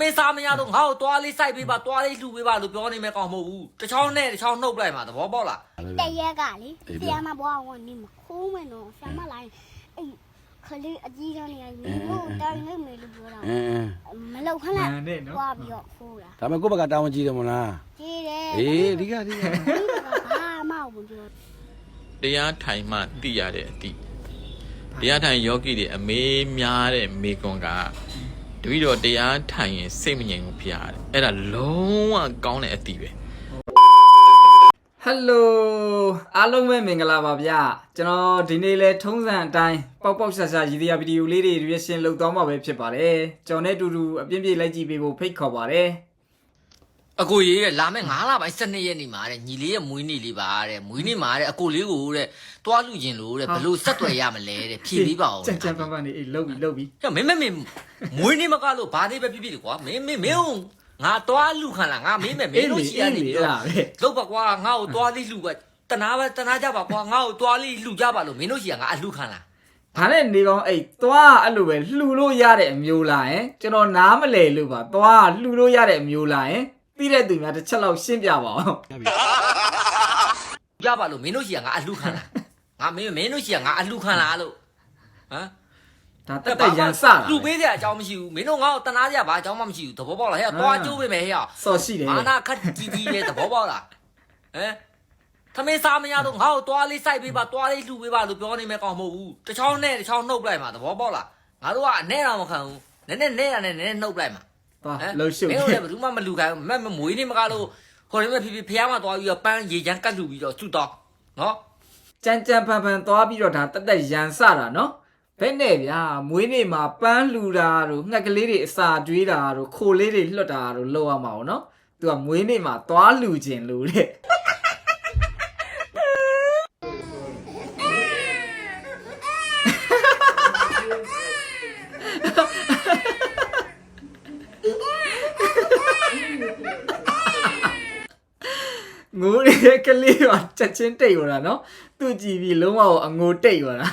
မင်းစားမရတော့ငါ့ကိုသွားလေးစိုက်ပေးပါသွားလေးလှူပေးပါလို့ပြောနေမဲ့ကောင်မဟုတ်ဘူးတစ်ချောင်းနဲ့တစ်ချောင်းနှုတ်လိုက်မှာသဘောပေါက်လားတရက်ကလေဆရာမဘွားဝင်နေမခိုးမယ်နော်ဆရာမလာရင်အဲ့ခလေးအကြီးဆုံးနေရာမျိုးကိုတိုင်းနေမယ်လို့ပြောတာအင်းအင်းမလောက်ခဏမှန်နဲ့နော်ဘွားပြီးတော့ခိုးတာဒါပေမဲ့ကိုယ့်ဘက်ကတာဝန်ကြီးတယ်မလားကြီးတယ်အေးဒီကဒီကဘာမှမပြောတရားထိုင်မှသိရတဲ့အသည့်တရားထိုင်ယောဂီတွေအမေးများတဲ့မေကွန်က တပည့်တော်တရားထိုင်ရင်စိတ်မငြိမ်ဘူးဖျားတယ်အဲ့ဒါလုံးဝကောင်းတဲ့အသည့်ပဲဟယ်လိုအားလုံးပဲမင်္ဂလာပါဗျကျွန်တော်ဒီနေ့လဲထုံးစံအတိုင်းပေါက်ပေါက်ရှာရှာရည်တရားဗီဒီယိုလေးတွေ reaction လုပ်သွားမှာပဲဖြစ်ပါတယ်ကျွန်တော်နဲ့အတူတူအပြင်းပြေးလိုက်ကြည့်ပေးဖို့ဖိတ်ခေါ်ပါတယ် အကိုကြီးတဲ့လာမဲ့9လပိုင်း12ရက်နေ့မှာတဲ့ညီလေးရဲ့မွေးနေ့လေးပါတဲ့မွေးနေ့မှာတဲ့အကိုလေးကိုတဲ့သွားလူကျင်လို့တဲ့ဘလို့ဆက်သွယ်ရမလဲတဲ့ဖြေပေးပါဦးကြံကြံပန်းပန်းနေအေးလှုပ်ပြီလှုပ်ပြီဟဲ့မင်းမမင်းမွေးနေ့မကလို့ဘာလေးပဲပြပြတယ်ကွာမင်းမင်းမင်းငါသွားလူခံလားငါမင်းမဲ့မင်းတို့ရှိရနေပြီအဲ့ဒါပဲလုတ်ပါကွာငါ့ကိုသွားလေးလှူပါတနာပဲတနာကြပါကွာငါ့ကိုသွားလေးလှူကြပါလို့မင်းတို့ရှိရငါအလှူခံလားဘာနဲ့နေကောင်းအဲ့သွားအဲ့လိုပဲလှူလို့ရတဲ့အမျိုးလားဟင်ကျွန်တော်နားမလဲလို့ပါသွားလှူလို့ရတဲ့အမျိုးလားဟင် ပြီးတဲ့သူများတစ်ချက်လောက်ရှင်းပြပါအောင်ကြပါလို့မင်းတို့ရှိရငါအလှခံလားငါမင်းမင်းတို့ရှိရငါအလှခံလားလို့ဟမ်ဒါတက်တက်ရန်စတာလူပေးစရာအကြောင်းမရှိဘူးမင်းတို့ငါ့ကိုတနာစရာဘာအကြောင်းမှမရှိဘူးသဘောပေါက်လားဟဲ့သွားကျိုးပေးမယ်ဟဲ့စော်ရှိတယ်မာနာခတ်ကြီးကြီးပဲသဘောပေါက်လားဟမ်သမင်းစားမရတော့ငါ့ကိုသွားလေးစိုက်ပေးပါသွားလေးလှူပေးပါလို့ပြောနေမဲ့ကောင်မဟုတ်ဘူးတစ်ချောင်းနဲ့တစ်ချောင်းနှုတ်လိုက်မှာသဘောပေါက်လားငါတို့ကအနဲ့တော့မခံဘူးနည်းနည်းနဲ့ရနဲ့နည်းနည်းနှုတ်လိုက်မှာ သွားလှုပ်ရှုပ်မင်းတို့လည်းဘယ်သူမှမလူခိုင်းဘူးမက်မမွေးနေမကားလို့ဟိုဒီမဲ့ဖီဖီဖះမှာသွားပြီးတော့ပန်းရေချမ်းကတ်လူပြီးတော့ကျွတ်တော့နော်ကြမ်းကြမ်းဖန်ဖန်သွားပြီးတော့ဒါတက်တက်ရန်စတာနော်ဘယ်နဲ့ဗျာမွေးနေ့မှာပန်းလှူတာတို့ငှက်ကလေးတွေအစာကျွေးတာတို့ခိုလေးတွေလွတ်တာတို့လောက်ရမှာအောင်နော်သူကမွေးနေ့မှာသွားလှူခြင်းလို့တဲ့ ငိုးရဲ့ ကလေးကချက်ချင်းတိတ်သွားတာနော်သူကြည့်ပြီးလုံးဝအငိုတိတ်သွားတာ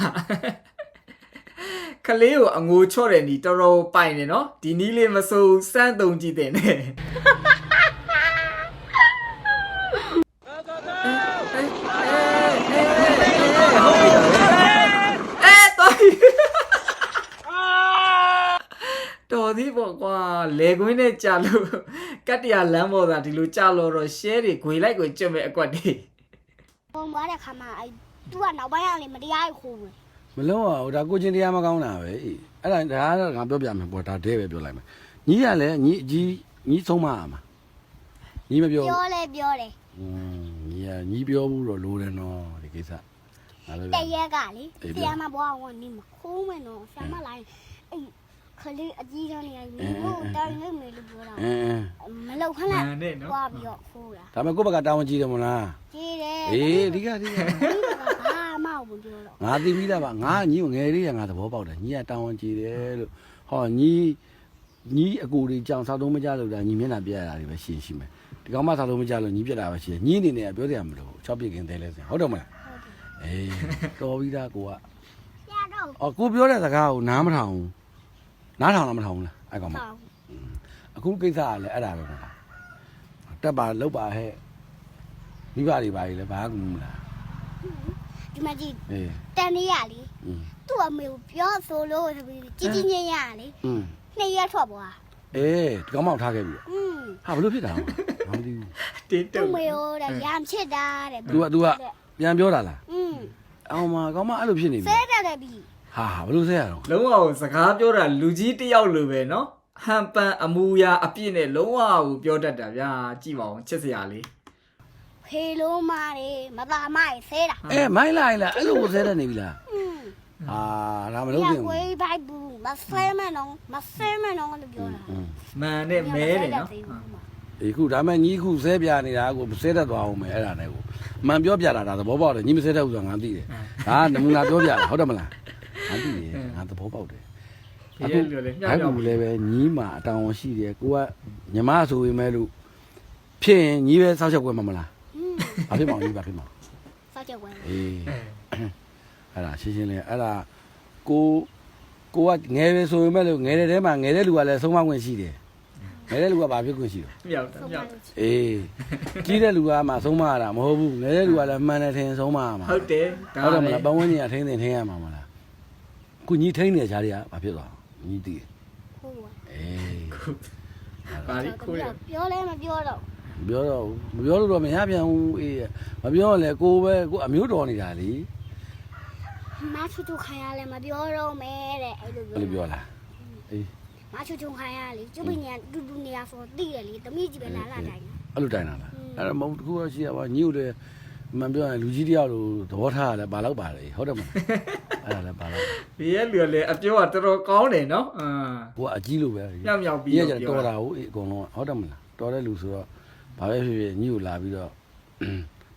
ကလေးကိုအငိုချော့တယ်နီတော်တော်ပိုင်နေနော်ဒီနီးလေးမစိုးဘူးစမ်းတုံကြည့်တယ်နဲ့အဲတော်ပြီတော်သည်ပေါ့ကွာ လေကွင်းနဲ့ကြာလို့ကတ္တရာလမ်းပေါ်သာဒီလိုကြာလို့တော့ share တွေဂွေလိုက်ကိုကျွတ်မဲ့အကွက်တွေပုံသွားတဲ့ခါမှာအဲ့သူကနောက်ပိုင်းကလေမတရားခိုးမယ်မလုံးအောင်ဒါကိုချင်းတရားမကောင်းတာပဲအေးအဲ့ဒါဒါကတော့ငါပြောပြမယ်ပေါ့ဒါတဲပဲပြောလိုက်မယ်ညီကလည်းညီအကြီးညီဆုံးမရမှာညီမပြောပြောလဲပြောတယ်อืมညီကညီပြောဘူးတော့လိုတယ်နော်ဒီကိစ္စငါလည်းတရက်ကလေအေးဆရာမဘွားဝင်နေမခိုးမယ်နော်ဆရာမလာရင်အဲ့ ခလေးအကြီးဆုံးနေရာမျိုးကိုတိုင်းနေမယ်လို့ပြောတာအင်းအင်းမလောက်ခဏမှန်နဲ့နော်ဘွားပြီးတော့ခိုးတာဒါပေမဲ့ကိုယ့်ဘက်ကတာဝန်ကြီးတယ်မလားကြီးတယ်အေးဒီကဒီကဘာမှမပြောတော့ငါသိပြီးသားပါငါညီကိုငယ်လေးကငါသဘောပေါက်တယ်ညီကတာဝန်ကြီးတယ်လို့ဟောညီညီအကူတွေကြောင်စားတော့မကြလို့ဒါညီမျက်နှာပြရတာတွေပဲရှင်းရှိမယ်ဒီကောင်မစားတော့မကြလို့ညီပြတာပဲရှိတယ်ညီအနေနဲ့ကပြောတယ်မလို့6ပြစ်ခင်သေးလဲစင်ဟုတ်တယ်မလားအေးတော်ပြီးသားကိုကဆရာတော့အော်ကိုပြောတဲ့စကားကိုနားမထောင်ဘူး နားထောင်လားမထောင်ဘူးလားအဲ့ကောင်မဟုတ်အခုကိစ္စကလည်းအဲ့ဒါပဲမဟုတ်လားတက်ပါလောက်ပါဟဲ့မိဘတွေပါလေဘာကူမလားဒီမကြီးအေးတန်လေးရလေသူ့အမေကိုပြောဆိုလို့ဆိုပြီးကြီးကြီးငယ်ရလေနှစ်ရက်ထွက်သွားအေးဒီကောင်မောက်ထားခဲ့ပြီဟာဘလို့ဖြစ်တာမသိဘူးတင်းတုံမေရောတဲ့ရမ်းချစ်တာတဲ့ तू က तू ကပြန်ပြောတာလားအောင်မကောင်မအဲ့လိုဖြစ်နေပြီဆဲတယ်ပြီ ဟာဘလို့ဆဲရတော့ လုံးဝစကားပြောတာလူကြီးတစ်ယောက်လိုပဲနော်ဟန်ပန်အမူအရာအပြည့်နဲ့လုံးဝကိုပြောတတ်တာဗျာကြည့်ပါဦးချစ်စရာလေး ဖေလုံးမာတယ်မသားမရေဆဲတာ အဲမိုင်းလိုက်လားအဲ့လိုဆဲတဲ့နေပြီလား อืม ဟာဒါမလုပ်သင့် ဝေး ဘူး ဘိုက်ဘူးမဆဲမနော်မဆဲမနော်လို့ပြောတာ อืม မှန်နဲ့မဲတယ်နော် ဒီခုဒါမဲ့ညီခုဆဲပြနေတာကိုဆဲတတ်သွားအောင်မယ်အဲ့ဒါနဲ့ကိုမှန်ပြောပြတာဒါသဘောပေါက်တယ်ညီမဆဲတတ်ဘူးဆိုတာငါသိတယ်ဒါနမူနာပြောပြတာဟုတ်တယ်မလား ငါသိတယ်ငါသဘောပေါက်တယ်ဒီလိုလိုလေးမြောက်အဲ့မြောက်ကူလည်းပဲညီးမှာအတောင်ရှိတယ်ကိုကညီမဆိုပေမဲ့လို့ဖြစ်ရင်ညီးပဲစောက်ချက်ကွယ်မှာမလားอืมဘာဖြစ်မှာလဲဘာဖြစ်မှာစောက်ချက်ဝဲအေးအဲ့ဒါရှင်းရှင်းလေးအဲ့ဒါကိုကိုကငယ်ပဲဆိုပေမဲ့လို့ငယ်တဲ့တဲမှာငယ်တဲ့လူကလည်းဆုံးမခွင့်ရှိတယ်ငယ်တဲ့လူကဘာဖြစ်ခွင့်ရှိတော့မြောက်တာဆုံးမမြောက်လို့အေးကြီးတဲ့လူကမှဆုံးမရတာမဟုတ်ဘူးငယ်တဲ့လူကလည်းမှန်တယ်ထင်ဆုံးမရမှာဟုတ်တယ်ဟုတ်တယ်မလားပတ်ဝန်းကျင်ကထိန်းသိမ်းထိန်းရမှာမလား ခုညီထိန်းနေကြတဲ့ကဘာဖြစ်သွားညီတည်ဟုတ်ပါအေးပါရီခိုးရပြောလဲမပြောတော့ပြောတော့မပြောလို့တော့မရပြန်ဘူးအေးမပြောရင်လေကိုပဲကိုအမျိုးတော်နေတာလေမချူချူခိုင်းရလဲမပြောတော့မဲတဲ့အဲ့လိုဘယ်လိုပြောလားအေးမချူချူခိုင်းရလေကျုပ်ပညာတူတူနေရဆိုတိတယ်လေတမိကြီးပဲလာလာတိုင်းအဲ့လိုတိုင်တာလားအဲ့တော့မဟုတ်တခုတော့ရှိရပါညီတို့လ ည်းမပြောရင်လူကြီးတယောက်လိုသဘောထားရတယ်ဘာလို့ပါလဲဟုတ်တယ်မလားအဲ့ဒါလည်းဘာလို့ဒီရဲ့လူကလည်းအပြောကတော်တော်ကောင်းတယ်နော်အာကိုကအကြီးလိုပဲမြောက်မြောက်ပြီးပြီးရကြတော်တာဟုတ်အကုန်လုံးဟုတ်တယ်မလားတော်တဲ့လူဆိုတော့ဘာပဲဖြစ်ဖြစ်ညီကိုလာပြီးတော့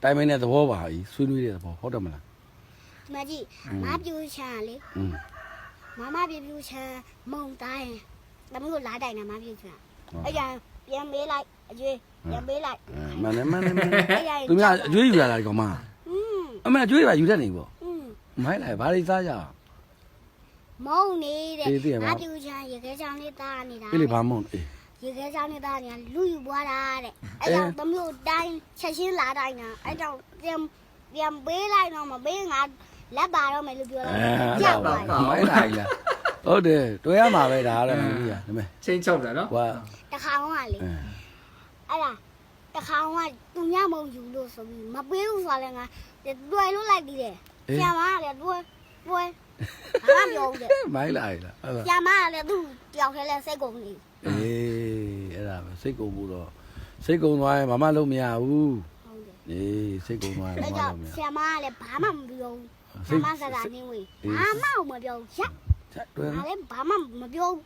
တိုင်မင်းတဲ့သဘောပါကြီးဆွေးနွေးတဲ့သဘောဟုတ်တယ်မလားဒီမကြီးမပြူချမ်းလေอืมမမပြပြူချမ်းမုံတိုင်းတမီးကိုလာတိုင်းနာမပြူချမ်းအဲ့ကြ ပြန်မေးလိုက်အကျွေးပြန်မေးလိုက် မနဲ့မနဲ့မနဲ့ အဲ့ကြ သူများအကျွေးယူလာတာဒီကောင်မ อืม အမေအကျွေးပါယူတတ်နေပေါ့ อืม မိုင်းလိုက်ဘာတွေစားကြအောင် မုံနေတဲ့ အေးသိရပါ မပြူချမ်းရေခဲချောင်းလေးတားနေတာ ပြေးလေဘာမုံအေး ရေခဲချောင်းလေးတားနေတာလူယူပွားတာတဲ့အဲ့ကြောင့်တမီးကိုတိုင်းချက်ချင်းလာတိုင်းနာအဲ့ကြောင့်ပြန်ပြန်ပေးလိုက်တော့မပေးငါလက်ပါတော့မယ်လို့ပြောလိုက်ကြောက်ပါ မိုင်းလိုက်လားဟုတ်တယ်တွေ့ရမှာပဲဒါလည်းမကြီးရဒါမဲ့ ချင်းချောက်တာနော် ကွာ တခါကလေအဲအဲ့ဒါတခါကသူများမုံယူလို့ဆိုပြီးမပေးဘူးဆိုလည်းငါတွေ့လို့လိုက်ပြီးတယ်ဆရာမကလည်းတွေ့တွေ့ဘာမှပြောဘူးတဲ့မိုင်းလိုက်လားအဲ့ဒါဆရာမကလည်းသူ့တယောက်တည်းလဲစိတ်ကုန်နေအေးအဲ့ဒါပဲစိတ်ကုန်မှုတော့စိတ်ကုန်သွားရင်ဘာမှလုပ်မရဘူးဟုတ်တယ်အေးစိတ်ကုန်သွားရင်အဲ့ဘာမှကြောင့်လုပ်မရဆရာမကလည်းဘာမှမပြောဘူးဆရာမစကားနေဝေးဘာမှမပြောဘူးရက်ချက်တွေ့ငါလည်းဘာမှမပြောဘူး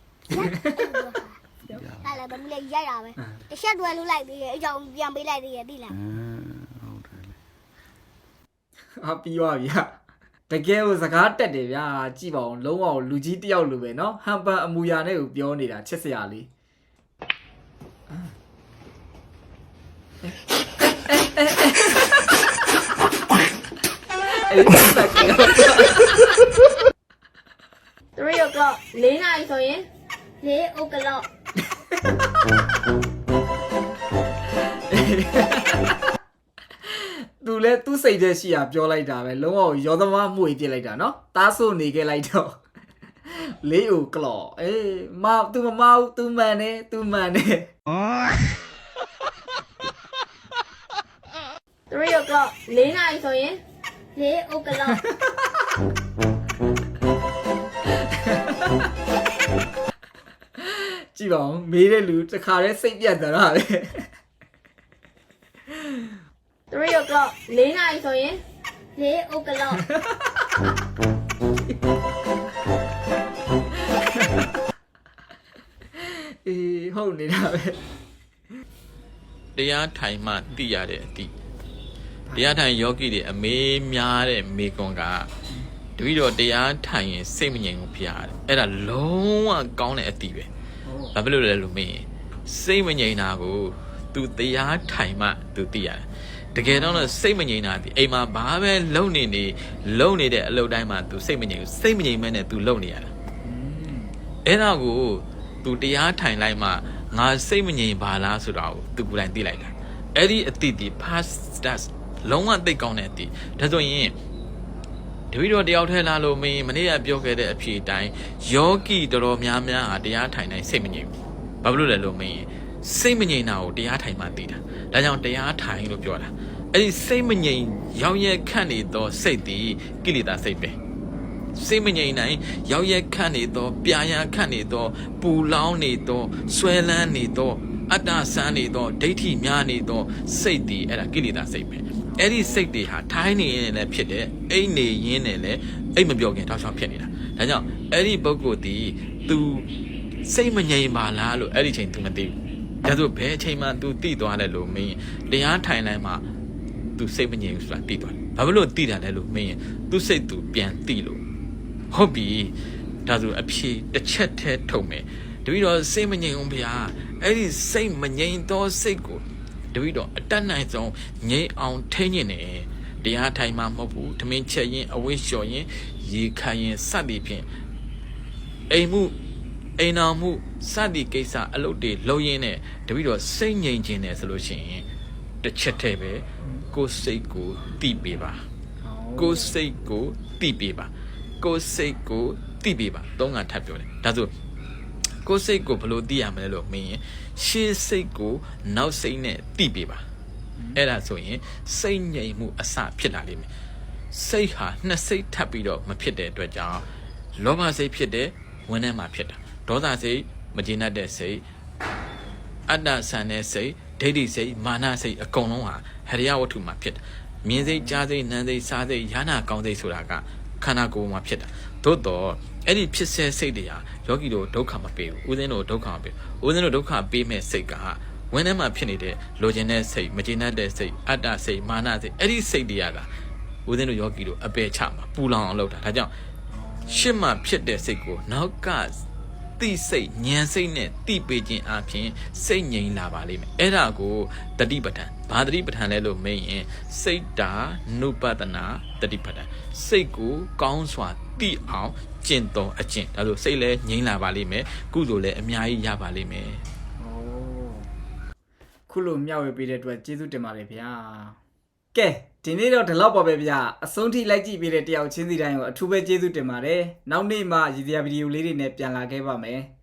ရက်အဲ့လိုပြောတာအဲ့လည်းသမီးလေးရိုက်တာပဲတစ်ချက်တွဲလို့လိုက်သေးတယ်အဲ့ကြောင့်ပြန်ပေးလိုက်သေးတယ်သိလားအင်းဟုတ်တယ်လေအာပြီးသွားပြီဟာတကယ်ကိုစကားတက်တယ်ဗျာကြည့်ပါဦးလုံးဝလူကြီးတယောက်လိုပဲနော်ဟန်ပန်အမူအရာနဲ့ကိုပြောနေတာချစ်စရာလေးအေးတက်ကယ်3 o'clock 4နာရီဆိုရင်လေအိုကလော့ သူလဲသူ့စိတ်ထဲရှိတာပြောလိုက်တာပဲလုံးဝရောသမားမှုပြစ်လိုက်တာနော်တားဆိုနေခဲ့လိုက်တော့လေးအိုကလော့အေးမသူမမဟုတ်သူမှန်တယ်သူမှန်တယ်3 o'clock 4နာရီဆိုရင် လေအိုကလော့ ည့်ပါဦးမေးတဲ့လူတခါတည်းစိတ်ပြတ်သွားတာပဲ3 o'clock 4နာရီဆိုရင်လေအိုကလော့အေးဟုတ်နေတာပဲတရားထိုင်မှသိရတဲ့အတိတရားထိုင်ယောဂီတွေအမေးများတဲ့မေကွန်ကတပည့်တော်တရားထိုင်ရင်စိတ်မငြိမ်ဘူးဖျားတယ်အဲ့ဒါလုံးဝကောင်းတဲ့အတိပဲ ဘာဖြစ်လို့လဲလို့မင်းစိတ်မငြိမ်တာကို तू တရားထိုင်မှ तू သိရတယ်တကယ်တော့စိတ်မငြိမ်တာဒီအိမ်မှာဘာပဲလုံနေနေလုံနေတဲ့အလုပ်တိုင်းမှာ तू စိတ်မငြိမ်ဘူးစိတ်မငြိမ်မဲနဲ့ तू လုံနေရတာ အဲ့ဒါကို तू တရားထိုင်လိုက်မှငါစိတ်မငြိမ်ပါလားဆိုတာကို तू ကိုယ်တိုင်သိလိုက်တာအဲ့ဒီအတိတ်ဒီ past stars လုံးဝသိကောင်းတဲ့အတိတ်ဒါဆိုရင် တပည့်တော်တယောက်ထဲလာလို့မင်းမနေ့ကပြောခဲ့တဲ့အဖြေအတိုင်းယောဂီတော်တော်များများဟာတရားထိုင်တိုင်းစိတ်မငြိမ်ဘူးဘာဖြစ်လို့လဲလို့မင်းစိတ်မငြိမ်တာကိုတရားထိုင်မှသိတာဒါကြောင့်တရားထိုင်လို့ပြောတာအဲ့ဒီစိတ်မငြိမ်ရောက်ရက်ခန့်နေသောစိတ်ဒီကိလေသာစိတ်ပဲစိတ်မငြိမ်နိုင်ရောက်ရက်ခန့်နေသောပြာရန်ခန့်နေသော ပူလောင်းနေသောဆွဲလန်းနေသော အတ္တဆန်းနေသောဒိဋ္ဌိများနေသောစိတ်တည်အဲ့ဒါကိလေသာစိတ်ပဲ အဲ့ဒီစိတ်တွေဟာထိုင်းနေရင်လည်းဖြစ်တယ်အိတ်နေရင်းနဲ့လည်းအိတ်မပြောခင်တောက်ချောင်းဖြစ်နေတာဒါကြောင့်အဲ့ဒီပုဂ္ဂိုလ်ဒီ तू စိတ်မငြိမ်ပါလားလို့အဲ့ဒီချိန် तू မသိဘူးဒါဆိုဘယ်အချိန်မှ तू သိသွားလဲလို့မင်းတရားထိုင်လိုက်မှ तू စိတ်မငြိမ်ဘူးဆိုတာသိသွားတယ်ဘာဖြစ်လို့သိတာလဲလို့မင်း तू စိတ် तू ပြန်သိလို့ ဟုတ်ပြီဒါဆိုအဖြေတစ်ချက်တည်းထုတ်မယ်တပည့်တော်စိတ်မငြိမ်အောင်ဗျာအဲ့ဒီစိတ်မငြိမ်သောစိတ်ကို တပည့်တော်အတတ်နိုင်ဆုံးငြိမ်အောင်ထိန်းညင်နေတရားထိုင်မှမဟုတ်ဘူးထမင်းချက်ရင်အဝိလျှော်ရင်ရေခါရင်စသည်ဖြင့်အိမ်မှုအိမ်တော်မှုစသည်ကိစ္စအလုပ်တွေလုပ်ရင်းနဲ့တပိတော့စိတ်ငြိမ်ခြင်းတယ်ဆိုလို့ရှိရင်တစ်ချက်တည်းပဲကိုယ်စိတ်ကိုတိပေးပါကိုယ်စိတ်ကိုတိပေးပါကိုယ်စိတ်ကိုတိပေးပါသုံးခါထပ်ပြောတယ်ဒါဆို ကိုယ်စိတ်ကိုဘယ်လိုတိရမလဲလို့မင်းရင်ရှေးစိတ်ကိုနောက်စိတ်နဲ့တိပေးပါအဲ့ဒါဆိုရင်စိတ်ငြိမ်မှုအစဖြစ်လာလိမ့်မယ်စိတ်ဟာနှစ်စိတ်ထပ်ပြီးတော့မဖြစ်တဲ့အတွက်ကြောင့်လောဘစိတ်ဖြစ်တဲ့ဝင်ထဲမှာဖြစ်တာဒေါသစိတ်မကျေနပ်တဲ့စိတ်အတ္တဆန်တဲ့စိတ်ဒိဋ္ဌိစိတ်မာနစိတ်အကုန်လုံးဟာဟရိယဝတ္ထုမှာဖြစ်တာမြင်စိတ်ကြားစိတ်နားစိတ်စားစိတ်ယာနာကောင်းစိတ်ဆိုတာကခန္ဓာကိုယ်မှာဖြစ်တာ သို့တော့အဲ့ဒီဖြစ်စေစိတ်တွေဟာယောဂီတို့ဒုက္ခမပေးဘူးဦးဇင်းတို့ဒုက္ခမပေးဘူးဦးဇင်းတို့ဒုက္ခပေးမဲ့စိတ်ကဝင်းထဲမှာဖြစ်နေတဲ့လိုချင်တဲ့စိတ်မကျေနပ်တဲ့စိတ်အတ္တစိတ်မာနစိတ်အဲ့ဒီစိတ်တွေကဦးဇင်းတို့ယောဂီတို့အပယ်ချမှာပူလောင်အောင်လုပ်တာဒါကြောင့်ရှစ်မှဖြစ်တဲ့စိတ်ကိုနောက်ကတိစိတ်ညံစိတ်နဲ့တိပေးခြင်းအပြင်စိတ်ငြိမ်လာပါလိမ့်မယ်အဲ့ဒါကိုတတိပဋ္ဌာန် ဘာတတိပဋ္ဌာန်လဲလို့မေးရင်စိတ်တာနုပတနာတတိပဋ္ဌာန်စိတ်ကိုကောင်းစွာတိအောင်ကျင့်တော်အကျင့်ဒါဆိုစိတ်လည်းငြိမ်လာပါလိမ့်မယ်ကုသိုလ်လည်းအများကြီးရပါလိမ့်မယ်။အိုးခုလိုမျှဝေပေးတဲ့အတွက်ကျေးဇူးတင်ပါတယ်ဗျာ။ကဲဒီနေ့တော့ဒီလောက်ပါပဲဗျာ။အဆုံးထိလိုက်ကြည့်ပေးတဲ့တယောက်ချင်းစီတိုင်းကိုအထူးပဲကျေးဇူးတင်ပါတယ်။နောက်နေ့မှရည်ရွယ်ဗီဒီယိုလေးတွေနဲ့ပြန်လာခဲ့ပါမယ်။